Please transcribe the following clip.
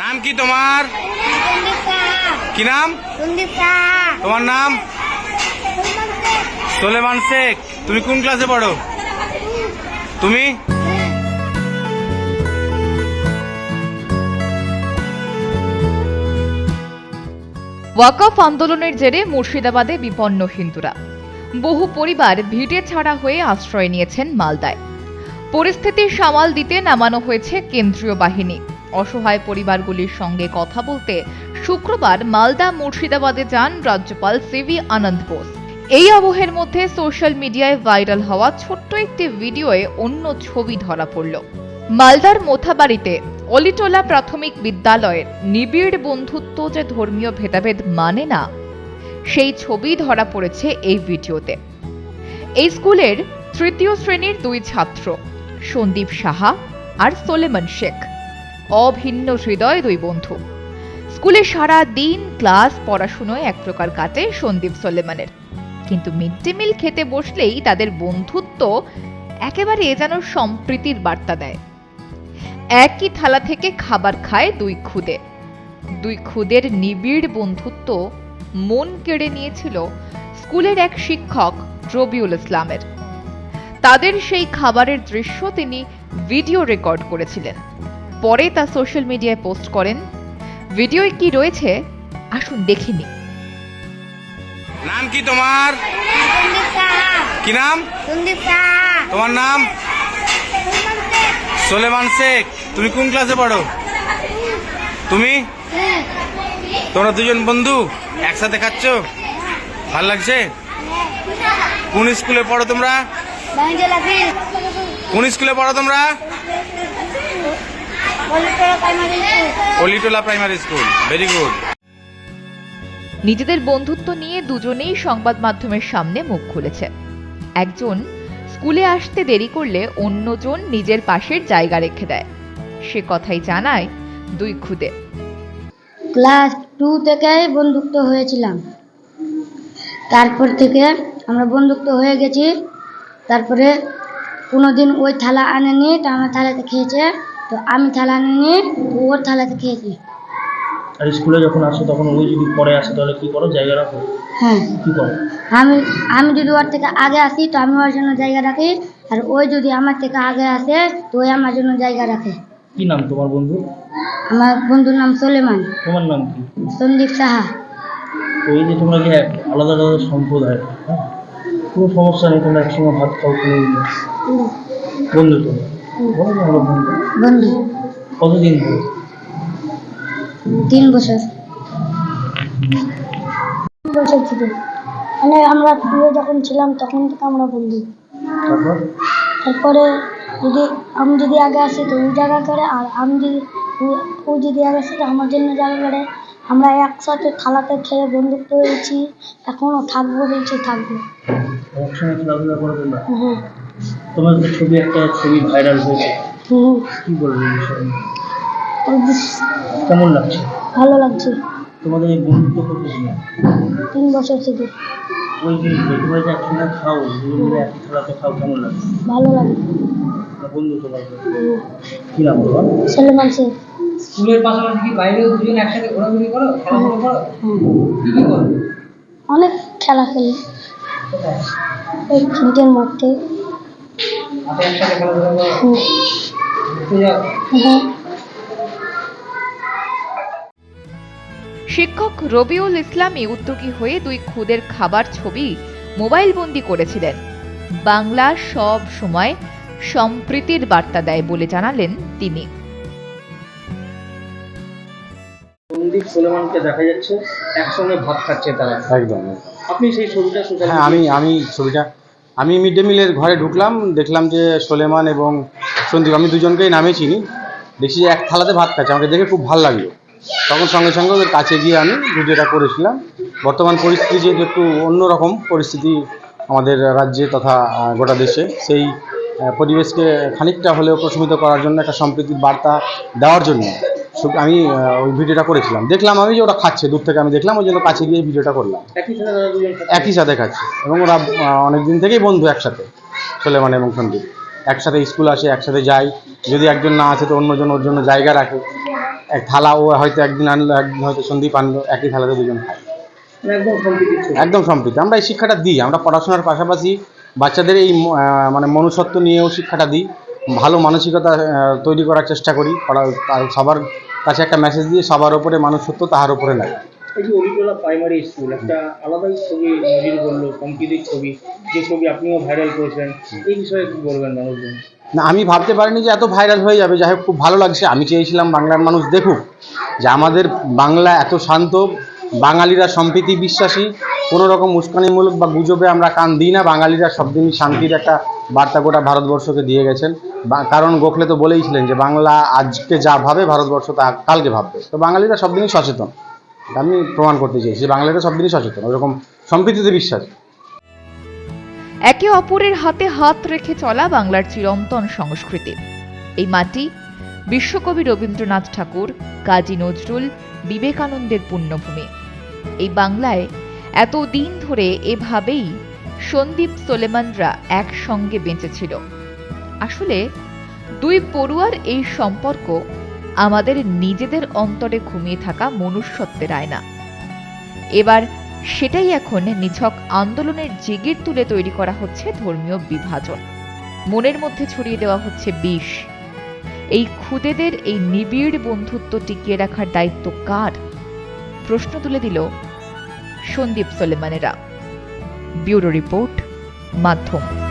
নাম কি তোমার? কি নাম? তোমার নাম? সোলেমান শেখ। তুমি কোন ক্লাসে পড়ো? তুমি? ওয়াকফ আন্দোলনের জেরে মুর্শিদাবাদে বিপন্ন হিন্দুরা। বহু পরিবার ভিটে ছাড়া হয়ে আশ্রয় নিয়েছেন মালদায়। পরিস্থিতি সামাল দিতে নামানো হয়েছে কেন্দ্রীয় বাহিনী। অসহায় পরিবারগুলির সঙ্গে কথা বলতে শুক্রবার মালদা মুর্শিদাবাদে যান রাজ্যপাল সিভি আনন্দ বোস। এই আবহের মধ্যে সোশ্যাল মিডিয়ায় ভাইরাল হওয়া ছোট্ট একটি ভিডিওয়ে অন্য ছবি ধরা পড়ল। মালদার মোথাবাড়িতে অলিটোলা প্রাথমিক বিদ্যালয়ের নিবিড় বন্ধুত্ব যে ধর্মীয় ভেদাভেদ মানে না, সেই ছবি ধরা পড়েছে এই ভিডিওতে। এই স্কুলের তৃতীয় শ্রেণির দুই ছাত্র সন্দীপ সাহা আর সোলেমান শেখ। অভিন্ন হৃদয় দুই বন্ধু। স্কুলে সারা দিন ক্লাস পড়াশুনোয় এক প্রকার কাটে সন্দীপ সোলেমানের। কিন্তু মিড ডে মিল খেতে বসলেই তাদের বন্ধুত্ব একেবারে এ যেন সম্প্রীতির বার্তা দেয়। একই থালা থেকে খাবার খায় দুই খুদে। দুই খুদের নিবিড় বন্ধুত্ব মন কেড়ে নিয়েছিল স্কুলের এক শিক্ষক রবিউল ইসলামের। তাদের সেই খাবারের দৃশ্য তিনি ভিডিও রেকর্ড করেছিলেন। পরে তা সোশ্যাল মিডিয়ায় পোস্ট করেন। ভিডিওয় কি রয়েছে আসুন দেখে দেখিনি নাম কি তোমার? সন্দীপ। কি নাম? তোমার নাম? সোলেমান শেখ। তুমি কোন ক্লাসে পড়ো? তুমি? তোমরা দুজন বন্ধু একসাথে খাচ্ছ? ভালো লাগছে? কোন স্কুলে পড়ো তোমরা? কোন স্কুলে পড়ো তোমরা? Olitola primary school very good নিজেদের বন্ধুত্ব নিয়ে দুজনেই সংবাদ মাধ্যমের সামনে মুখ খুলেছে। একজন স্কুলে আসতে দেরি করলে অন্যজন নিজের পাশের জায়গা রেখে দেয়। সে কথাই জানায় দুই খুদে। ক্লাস টু থেকে বন্ধুত্ব হয়েছিলাম। তারপর থেকে আমরা বন্ধুত্ব হয়ে গেছি। তারপরে কোনোদিন ওই থালা আনেনি তো আমার থালাতে খেয়েছে। তো আমি থালা নিয়ে ওর থালাতে খেয়েছি। আর স্কুলে যখন আসো তখন ওই যদি পরে আসে তাহলে কি করো? জায়গা রাখো হ্যাঁ। কি করো? আমি আমি যদি ওর থেকে আগে আসি তো আমি ওর জন্য জায়গা রাখি। আর ওই যদি আমার থেকে আগে আসে তো ওই আমার জন্য জায়গা রাখে। কি নাম তোমার বন্ধু? আমার বন্ধুর নাম সোলেমান। তোমার নাম কি? সন্দীপ সাহা। তো এই যে তোমরা এক আলাদা আলাদা সম্প্রদায়? হ্যাঁ? কোনো সমস্যা নেই তোমরা একসঙ্গে ভাত খাও কোনো বন্ধু তো? বলো না বন্ধু। বন্ধু। কতদিন? ধরে তিন বছর। তিন বছর থেকে। মানে আমরা টুয়ে যখন ছিলাম তখন থেকে আমরা বন্ধু। তারপর? তারপরে যদি আমি যদি আগে আসি তো ওই জায়গা করে আর আমি যদি ও- যদি আগে আসি তো আমার জন্য জায়গা করে। আমরা একসাথে থালাতে খেয়ে বন্ধুত্ব হয়েছি। এখনও থাকব বলছি থাকব। একসঙ্গে খেলাধুলা করো তোমরা হুম তোমার ছবি একটা ছবি ভাইরাল হয়েছে। হুম কি বলব বিষয়ে? কেমন লাগছে? ভালো লাগছে। তোমাদের এই বন্ধুত্ব কতদিন তিন বছর থেকে। ওই যে তোমরা যে একসঙ্গে খাও মিলে একই খেলাতে খাও কেমন লাগছে? ভালো লাগে। বন্ধু তোমার কি নাম তোমার? সলমান শেখ স্কুলের পাশাপাশি কি বাইরেও দুজন একসাথে ঘোরাঘুরি করো খেলাধুলো করো? কি কি করো? অনেক খেলা খেলি। ওই ক্রিকেট মাঠে। মাঠে একসাথে খেলাধুলা করো। শিক্ষক রবিউল ইসলামী উদ্যোগী হয়ে দুই খুদের খাবার ছবি মোবাইল বন্দি করেছিলেন। বাংলা সব সময় সম্প্রীতির বার্তা দেয় বলে জানালেন তিনি। সন্দীপ সোলেমানকে দেখা যাচ্ছে একসঙ্গে ভাত খাচ্ছে তারা। একদম আপনি সেই ছবিটা সোশ্যাল হ্যাঁ আমি আমি ছবিটা আমি মিড ডে মিলের ঘরে ঢুকলাম দেখলাম যে সোলেমান এবং সন্দীপ আমি দুজনকেই নামে চিনি। দেখছি যে এক থালাতে ভাত খাচ্ছে আমাকে দেখে খুব ভালো লাগল। তখন সঙ্গে সঙ্গে ওদের কাছে গিয়ে আমি ভিডিওটা করেছিলাম। বর্তমান পরিস্থিতি যেহেতু একটু অন্যরকম পরিস্থিতি আমাদের রাজ্যে তথা গোটা দেশে সেই পরিবেশকে খানিকটা হলেও প্রশমিত করার জন্য একটা সম্প্রীতির বার্তা দেওয়ার জন্য আমি ওই ভিডিওটা করেছিলাম। দেখলাম আমি যে ওরা খাচ্ছে দূর থেকে আমি দেখলাম ওই জন্য কাছে গিয়ে ভিডিওটা করলাম। একই সাথে তারা খাচ্ছে। একই সাথে খাচ্ছে। এবং ওরা অনেক দিন থেকেই বন্ধু একসাথে সোলেমান এবং সন্দীপ। একসাথে স্কুল আসে একসাথে যাই। যদি একজন না আছে তো অন্যজন ওর জন্য জায়গা রাখে। এক থালা ও হয়তো একদিন আনলো একদিন হয়তো সন্দীপ আনলো একই থালাতে দুজন মানে একদম সম্প্রীতি আমরা এই শিক্ষাটা দিই আমরা পড়াশোনার পাশাপাশি বাচ্চাদের এই মানে মনুষ্যত্ব নিয়েও শিক্ষাটা দিই। ভালো মানসিকতা তৈরি করার চেষ্টা করি। সবার কাছে একটা মেসেজ দিয়ে সবার ওপরে মানুষত্ব তাহার উপরে নাই এই যে অলিটোলা প্রাইমারি স্কুল একটা আলাদাই ছবি নজির বলল সম্প্রীতির ছবি, যে ছবি আপনিও ভাইরাল করেছেন এই বিষয়ে কি বলবেন মানুষজন? না, আমি ভাবতে পারিনি যে এত ভাইরাল হয়ে যাবে। যাই হোক, খুব ভালো লাগছে। আমি চেয়েছিলাম বাংলার মানুষ দেখুক যে আমাদের বাংলা এত শান্ত, বাঙালিরা সম্প্রীতি বিশ্বাসী কোনো রকম উস্কানিমূলক বা গুজবে আমরা কান দিই না। বাঙালিরা সবদিনই শান্তির একটা বার্তা গোটা ভারতবর্ষকে দিয়ে গেছেন। কারণ গোখলে তো বলেইছিলেন যে বাংলা আজকে যা ভাবে, ভারতবর্ষ তা কালকে ভাববে। তো বাঙালিরা সবদিনই সচেতন। আমি প্রমাণ করতে চাইছি যে বাঙালিরা সবদিনই সচেতন, ওরকম সম্প্রীতিতে বিশ্বাস। একে অপরের হাতে হাত রেখে চলা বাংলার চিরন্তন সংস্কৃতি। এই মাটি বিশ্বকবি রবীন্দ্রনাথ ঠাকুর, কাজী নজরুল বিবেকানন্দের পুণ্যভূমি এই বাংলায় এত দিন ধরে এভাবেই সন্দীপ সোলেমানরা একসঙ্গে বেঁচেছিল। আসলে দুই পড়ুয়ার এই সম্পর্ক আমাদের নিজেদের অন্তরে ঘুমিয়ে থাকা মনুষ্যত্বের আয়না। এবার সেটাই এখন নিছক আন্দোলনের জিগির তুলে তৈরি করা হচ্ছে ধর্মীয় বিভাজন। মনের মধ্যে ছড়িয়ে দেওয়া হচ্ছে বিষ। এই খুদেদের এই নিবিড় বন্ধুত্ব টিকিয়ে রাখার দায়িত্ব কার? প্রশ্ন তুলে দিল সন্দীপ সোলেমানেরা। ব্যুরো রিপোর্ট, মাধ্যম।